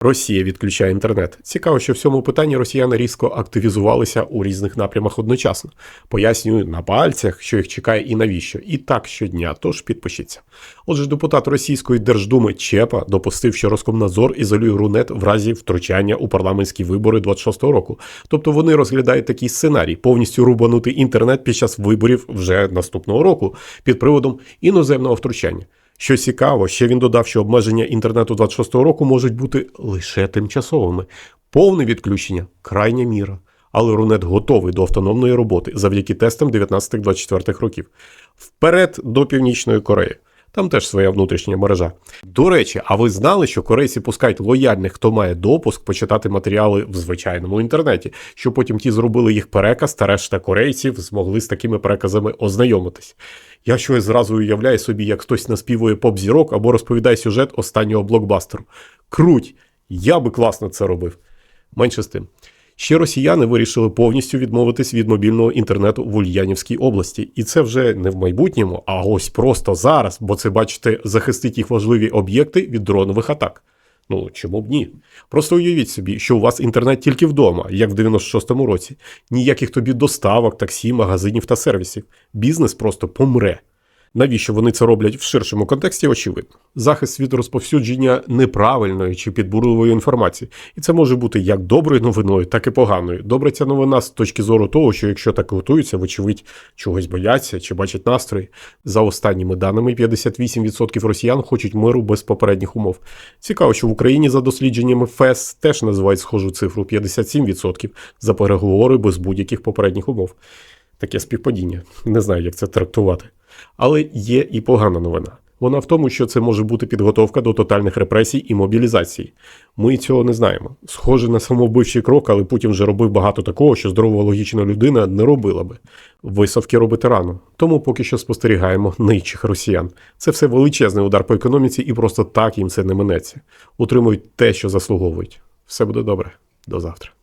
Росія відключає інтернет. Цікаво, що в цьому питанні росіяни різко активізувалися у різних напрямах одночасно. Пояснюю на пальцях, що їх чекає і навіщо. І так щодня, тож підпишіться. Отже, депутат Російської Держдуми Чепа допустив, що Роскомнадзор ізолює Рунет в разі втручання у парламентські вибори 26-го року. Тобто вони розглядають такий сценарій повністю рубанути інтернет під час виборів вже наступного року під приводом іноземного втручання. Що цікаво, ще він додав, що обмеження інтернету 26-го року можуть бути лише тимчасовими. Повне відключення крайня міра. Але Рунет готовий до автономної роботи завдяки тестам 19-24 років. Вперед до Північної Кореї. Там теж своя внутрішня мережа. До речі, а ви знали, що корейці пускають лояльних, хто має допуск, почитати матеріали в звичайному інтернеті, щоб потім ті зробили їх переказ, та решта корейців змогли з такими переказами ознайомитись. Я щось зразу уявляю собі, як хтось наспівує поп-зірок або розповідає сюжет останнього блокбастеру. Круть! Я би класно це робив. Менше з тим. Ще росіяни вирішили повністю відмовитись від мобільного інтернету в Ульянівській області, і це вже не в майбутньому, а ось просто зараз, бо це, бачите, захистить їх важливі об'єкти від дронових атак. Ну чому б ні? Просто уявіть собі, що у вас інтернет тільки вдома, як в 96-му році. Ніяких тобі доставок, таксі, магазинів та сервісів. Бізнес просто помре. Навіщо вони це роблять в ширшому контексті, очевидно. Захист від розповсюдження неправильної чи підбурливої інформації. І це може бути як доброю новиною, так і поганою. Добре ця новина з точки зору того, що якщо так готуються, вочевидь, чогось бояться чи бачать настрої. За останніми даними, 58% росіян хочуть миру без попередніх умов. Цікаво, що в Україні за дослідженнями ФЕС теж називають схожу цифру 57% за переговори без будь-яких попередніх умов. Таке співпадіння. Не знаю, як це трактувати. Але є і погана новина. Вона в тому, що це може бути підготовка до тотальних репресій і мобілізації. Ми цього не знаємо. Схоже на самовбивчий крок, але Путін вже робив багато такого, що здорова логічна людина не робила би. Висновки робити рано. Тому поки що спостерігаємо нижчих росіян. Це все величезний удар по економіці, і просто так їм це не минеться. Утримують те, що заслуговують. Все буде добре. До завтра.